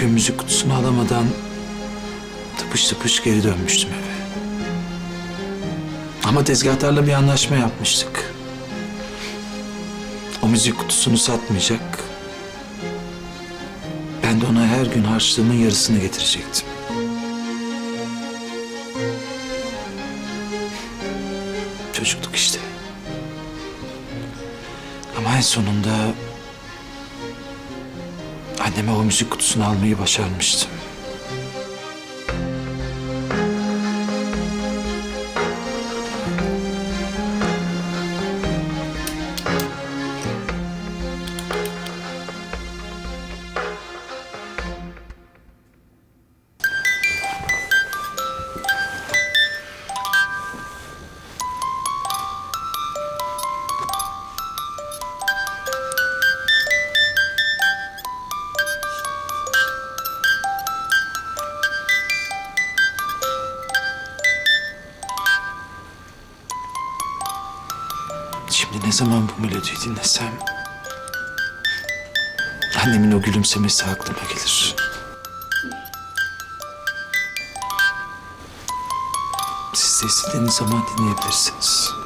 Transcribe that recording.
gün müzik kutusunu alamadan tıpış tıpış geri dönmüştüm eve. Ama tezgahtarla bir anlaşma yapmıştık. O müzik kutusunu satmayacak. Ben de ona her gün harçlığımın yarısını getirecektim. Çocuktuk işte. Ama en sonunda anneme o müzik kutusunu almayı başarmıştım. Şimdi ne zaman bu melodiyi dinlesem... ...annemin o gülümsemesi aklıma gelir. Siz de istediğiniz zaman dinleyebilirsiniz.